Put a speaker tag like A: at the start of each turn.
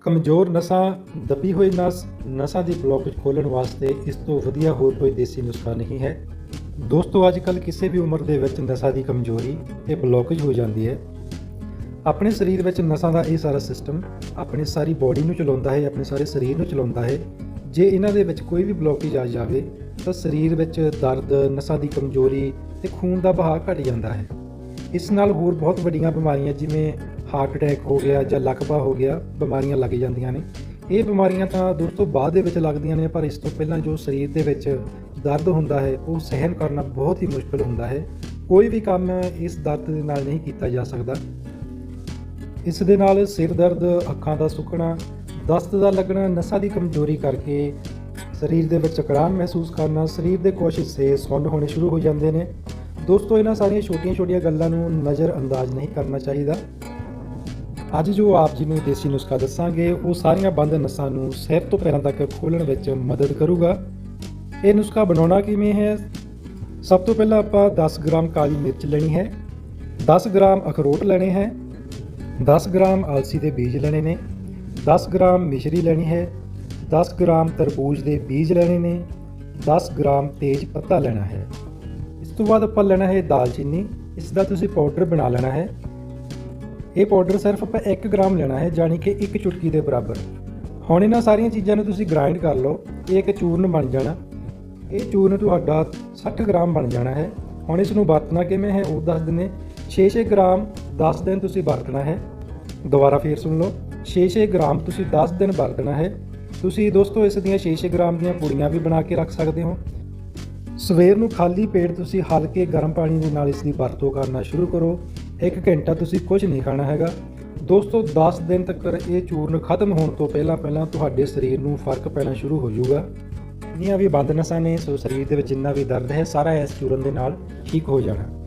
A: ਕਮਜ਼ੋਰ ਨਸਾਂ, ਦੱਬੀ ਹੋਈ ਨਸ, ਨਸਾਂ ਦੀ ਬਲੌਕੇਜ ਖੋਲਣ ਵਾਸਤੇ ਇਸ ਤੋਂ ਵਧੀਆ ਹੋਰ ਕੋਈ ਦੇਸੀ ਨੁਸਖਾ ਨਹੀਂ ਹੈ। ਦੋਸਤੋ ਅੱਜ ਕੱਲ ਕਿਸੇ ਵੀ ਉਮਰ ਦੇ ਵਿੱਚ ਨਸਾਂ ਦੀ ਕਮਜ਼ੋਰੀ ਤੇ ਬਲੌਕੇਜ ਹੋ ਜਾਂਦੀ ਹੈ। ਆਪਣੇ ਸਰੀਰ ਵਿੱਚ ਨਸਾਂ ਦਾ ਇਹ ਸਾਰਾ ਸਿਸਟਮ ਆਪਣੀ ਸਾਰੀ ਬਾਡੀ ਨੂੰ ਚਲਾਉਂਦਾ ਹੈ, ਆਪਣੇ ਸਾਰੇ ਸਰੀਰ ਨੂੰ ਚਲਾਉਂਦਾ ਹੈ। ਜੇ ਇਹਨਾਂ ਦੇ ਵਿੱਚ ਕੋਈ ਵੀ ਬਲੌਕੇਜ ਆ ਜਾਵੇ, ਤਾਂ ਸਰੀਰ ਵਿੱਚ ਦਰਦ, ਨਸਾਂ ਦੀ ਕਮਜ਼ੋਰੀ ਤੇ ਖੂਨ ਦਾ ਬਹਾਅ ਘਟ ਜਾਂਦਾ ਹੈ। ਇਸ ਨਾਲ ਹੋਰ ਬਹੁਤ ਵੱਡੀਆਂ ਬਿਮਾਰੀਆਂ ਜਿਵੇਂ ਹਾਰਟ ਅਟੈਕ ਹੋ ਗਿਆ ਜਾਂ ਲਕਵਾ ਹੋ ਗਿਆ, ਬਿਮਾਰੀਆਂ ਲੱਗ ਜਾਂਦੀਆਂ ਨੇ। ਇਹ ਬਿਮਾਰੀਆਂ ਤਾਂ ਦੋਸਤੋ ਬਾਅਦ ਦੇ ਵਿੱਚ ਲੱਗਦੀਆਂ ਨੇ, ਪਰ ਇਸ ਤੋਂ ਪਹਿਲਾਂ ਜੋ ਸਰੀਰ ਦੇ ਵਿੱਚ ਦਰਦ ਹੁੰਦਾ ਹੈ, ਉਹ ਸਹਿਨ ਕਰਨਾ ਬਹੁਤ ਹੀ ਮੁਸ਼ਕਲ ਹੁੰਦਾ ਹੈ। ਕੋਈ ਵੀ ਕੰਮ ਇਸ ਦਰਦ ਦੇ ਨਾਲ ਨਹੀਂ ਕੀਤਾ ਜਾ ਸਕਦਾ। ਇਸ ਦੇ ਨਾਲ ਸਿਰ ਦਰਦ, ਅੱਖਾਂ ਦਾ ਸੁੱਕਣਾ, ਦਸਤ ਦਾ ਲੱਗਣਾ, ਨਸਾਂ ਦੀ ਕਮਜ਼ੋਰੀ ਕਰਕੇ ਸਰੀਰ ਦੇ ਵਿੱਚ ਅਕੜਾਨ ਮਹਿਸੂਸ ਕਰਨਾ, ਸਰੀਰ ਦੇ ਕੁਝ ਹਿੱਸੇ ਸੁੰਨ ਹੋਣੇ ਸ਼ੁਰੂ ਹੋ ਜਾਂਦੇ ਨੇ। ਦੋਸਤੋ, ਇਹਨਾਂ ਸਾਰੀਆਂ ਛੋਟੀਆਂ-ਛੋਟੀਆਂ ਗੱਲਾਂ ਨੂੰ ਨਜ਼ਰ ਅੰਦਾਜ਼ ਨਹੀਂ ਕਰਨਾ ਚਾਹੀਦਾ। ਅੱਜ ਜੋ ਆਪ ਜੀ ਨੂੰ ਦੇਸੀ ਨੁਸਖਾ ਦੱਸਾਂਗੇ, ਉਹ ਸਾਰੀਆਂ ਬੰਦ ਨਸਾਂ ਨੂੰ ਸਿਰ ਤੋਂ ਪੈਰਾਂ ਤੱਕ ਖੋਲਣ ਵਿੱਚ ਮਦਦ ਕਰੂਗਾ। ਇਹ ਨੁਸਖਾ ਬਣਾਉਣਾ ਕਿਵੇਂ ਹੈ? ਸਭ ਤੋਂ ਪਹਿਲਾਂ ਆਪਾਂ 10 ਗ੍ਰਾਮ ਕਾਲੀ ਮਿਰਚ ਲੈਣੀ ਹੈ। 10 ਗ੍ਰਾਮ ਅਖਰੋਟ ਲੈਣੇ ਹੈ। 10 ਗ੍ਰਾਮ ਅਲਸੀ ਦੇ ਬੀਜ ਲੈਣੇ ਨੇ। 10 ਗ੍ਰਾਮ ਮਿਸ਼ਰੀ ਲੈਣੀ ਹੈ। 10 ਗ੍ਰਾਮ ਤਰਬੂਜ ਦੇ ਬੀਜ ਲੈਣੇ ਨੇ। 10 ਗ੍ਰਾਮ ਤੇਜ ਪੱਤਾ ਲੈਣਾ ਹੈ। ਇਸ ਤੋਂ ਬਾਅਦ ਆਪਾਂ ਲੈਣਾ ਹੈ ਦਾਲਚੀਨੀ। ਇਸ ਦਾ ਤੁਸੀਂ ਪਾਊਡਰ ਬਣਾ ਲੈਣਾ ਹੈ। ਇਹ ਪਾਊਡਰ ਸਿਰਫ ਆਪਾਂ 1 ਗ੍ਰਾਮ ਲੈਣਾ ਹੈ ਯਾਨੀ ਕਿ 1 ਚੁਟਕੀ ਦੇ ਬਰਾਬਰ। ਹੁਣ ਇਹਨਾਂ ਸਾਰੀਆਂ ਚੀਜ਼ਾਂ ਨੂੰ ਤੁਸੀਂ ਗ੍ਰਾਈਂਡ ਕਰ ਲਓ, ਇਹ ਇੱਕ ਚੂਰਨ ਬਣ ਜਾਣਾ। ਇਹ ਚੂਰਨ ਤੁਹਾਡਾ 60 ਗ੍ਰਾਮ ਬਣ ਜਾਣਾ ਹੈ। ਹੁਣ ਇਸ ਨੂੰ ਵਰਤਣਾ ਕਿਵੇਂ ਹੈ, ਉਹ ਦੱਸ ਦਿੰਨੇ 6-6 ਗ੍ਰਾਮ 10 ਦਿਨ ਤੁਸੀਂ ਵਰਤਣਾ ਹੈ। ਦੁਬਾਰਾ ਫੇਰ ਸੁਣ ਲਓ। 6-6 ਗ੍ਰਾਮ ਤੁਸੀਂ 10 ਦਿਨ ਵਰਤਣਾ ਹੈ। ਤੁਸੀਂ ਦੋਸਤੋ, ਇਸ ਦੀਆਂ 6-6 ਗ੍ਰਾਮ ਦੀਆਂ ਪੁੜੀਆਂ ਵੀ ਬਣਾ ਕੇ ਰੱਖ ਸਕਦੇ ਹੋ। ਸਵੇਰ ਨੂੰ ਖਾਲੀ ਪੇਟ ਤੁਸੀਂ ਹਲਕੇ ਗਰਮ ਪਾਣੀ ਦੇ ਨਾਲ ਇਸ ਦੀ ਵਰਤੋਂ ਕਰਨਾ ਸ਼ੁਰੂ ਕਰੋ। 1 ਘੰਟਾ ਤੁਸੀਂ ਕੁਝ ਨਹੀਂ ਖਾਣਾ ਹੈਗਾ। ਦੋਸਤੋ 10 ਦਿਨ ਤੱਕ ਇਹ ਚੂਰਨ ਖਤਮ ਹੋਣ ਤੋਂ ਪਹਿਲਾਂ ਪਹਿਲਾਂ ਤੁਹਾਡੇ ਸਰੀਰ ਨੂੰ ਫ਼ਰਕ ਪੈਣਾ ਸ਼ੁਰੂ ਹੋ ਜਾਊਗਾ। ਜਿੰਨੀਆਂ ਵੀ ਬੰਦ ਨਸਾਂ ਨੇ ਸੋ ਸਰੀਰ ਦੇ ਵਿੱਚ ਜਿੰਨਾ ਵੀ ਦਰਦ ਹੈ, ਸਾਰਾ ਇਸ ਚੂਰਨ ਦੇ ਨਾਲ ਠੀਕ ਹੋ ਜਾਣਾ।